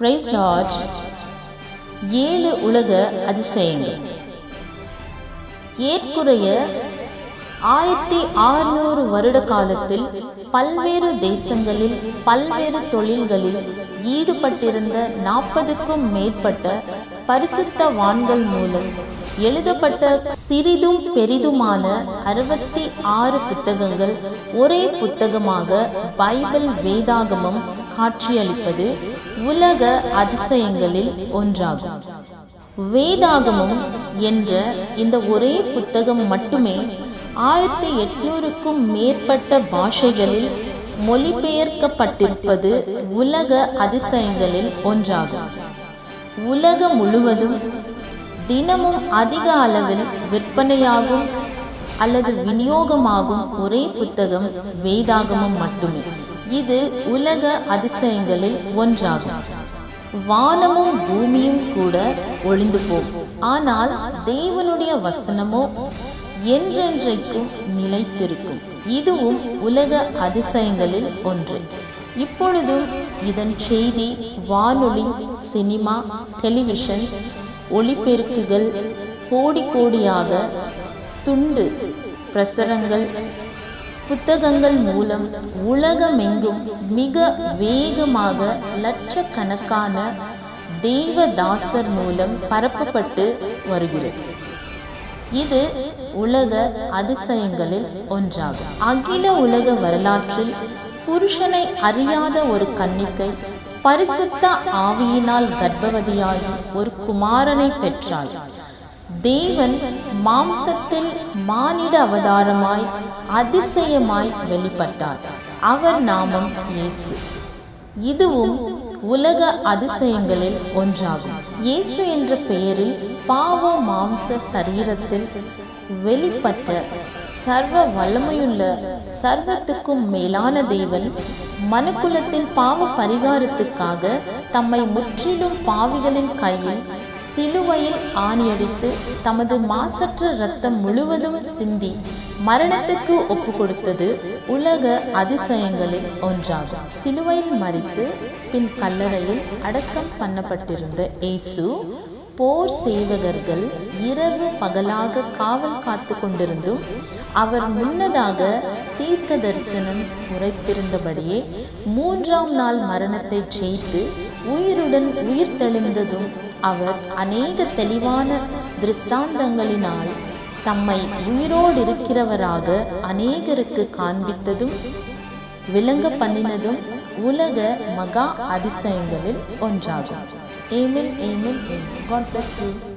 Price Lord ஏழு உலக அதிசயங்கள். ஏற்குறைய ஆயிரத்தி ஆறுநூறு வருட காலத்தில் பல்வேறு தேசங்களில் பல்வேறு தொழில்களில் ஈடுபட்டிருந்த நாற்பதுக்கும் மேற்பட்ட பரிசுத்த வான்கள் மூலம் எழுதப்பட்ட சிறிதும் பெரிதுமான அறுபத்தி ஆறு புத்தகங்கள் ஒரே புத்தகமாக பைபிள் வேதாகமம் காட்சியளிப்பது உலக அதிசயங்களில் ஒன்றாகும். வேதாகமம் என்ற இந்த ஒரே புத்தகம் மட்டுமே ஆயிரத்தி எட்நூறுக்கும் மேற்பட்ட பாஷைகளில் மொழிபெயர்க்கப்பட்டிருப்பது உலக அதிசயங்களில் ஒன்றாகும். உலகம் முழுவதும் தினமும் அதிக அளவில் விற்பனையாகும் அல்லது விநியோகமாகும் ஒரே புத்தகம் வேதாகமம் மட்டுமே. இது உலக அதிசயங்களில் ஒன்றாகும். வானமும் பூமியும் கூட ஒளிந்து போகும் ஆனால் தேவனுடைய வசனமோ என்றென்றைக்கும் நிலைத்திருக்கும். இதுவும் உலக அதிசயங்களில் ஒன்று. இப்பொழுதும் இதன் செய்தி வானொலி சினிமா டெலிவிஷன் ஒளிபெருக்குகள் கோடி கோடியாக துண்டு பிரசரங்கள் புத்தகங்கள் மூலம் உலகமெங்கும் மிக வேகமாக லட்சக்கணக்கான தேவதாசர் மூலம் பரப்பப்பட்டு வருகிறது. இது உலக அதிசயங்களில் ஒன்றாகும். அகில உலக வரலாற்றில் புருஷனை அறியாத ஒரு கன்னிக்கை பரிசுத்த ஆவியினால் கர்ப்பவதியாகி ஒரு குமாரனை பெற்றாள். தேவன் மாம்சத்தில் மானிட அவதாரமாய் அதிசயமாய் வெளிப்பட்டார். அவர் நாமம் இயேசு. இதுவும் உலக அதிசயங்களில் ஒன்றாகும். இயேசு என்ற பெயரில் பாவ மாம்ச சரீரத்தில் வெளிப்பட்ட சர்வ வல்லமையுள்ள சர்வத்துக்கும் மேலான தேவன் மனுக்குலத்தின் பாவ பரிகாரத்துக்காக தம்மை முற்றிலும் பாவிகளின் கையில் சிலுவையில் ஆணியடித்து தமது மாசற்ற இரத்தம் முழுவதும் சிந்தி மரணத்துக்கு ஒப்பு கொடுத்தது உலக அதிசயங்களில் ஒன்றாகும். சிலுவையில் மறித்து பின் கல்லறையில் அடக்கம் பண்ணப்பட்டிருந்த இயேசு போர் சேவகர்கள் இரவு பகலாக காவல் காத்து கொண்டிருந்தும் அவர் முன்னதாக தீர்க்க தரிசனம் உரைத்திருந்தபடியே மூன்றாம் நாள் மரணத்தை ஜெயித்து உயிருடன் உயிர் தெளிந்ததும் அவர் அநேக தெளிவான திருஷ்டாந்தங்களினால் தம்மை உயிரோடு இருக்கிறவராக அநேகருக்கு காண்பித்ததும் விளங்க பண்ணினதும் உலக மகா அதிசயங்களில் ஒன்றாகும். ஏமில் ஏமில் ஏமில் காட் பிளஸ் யூ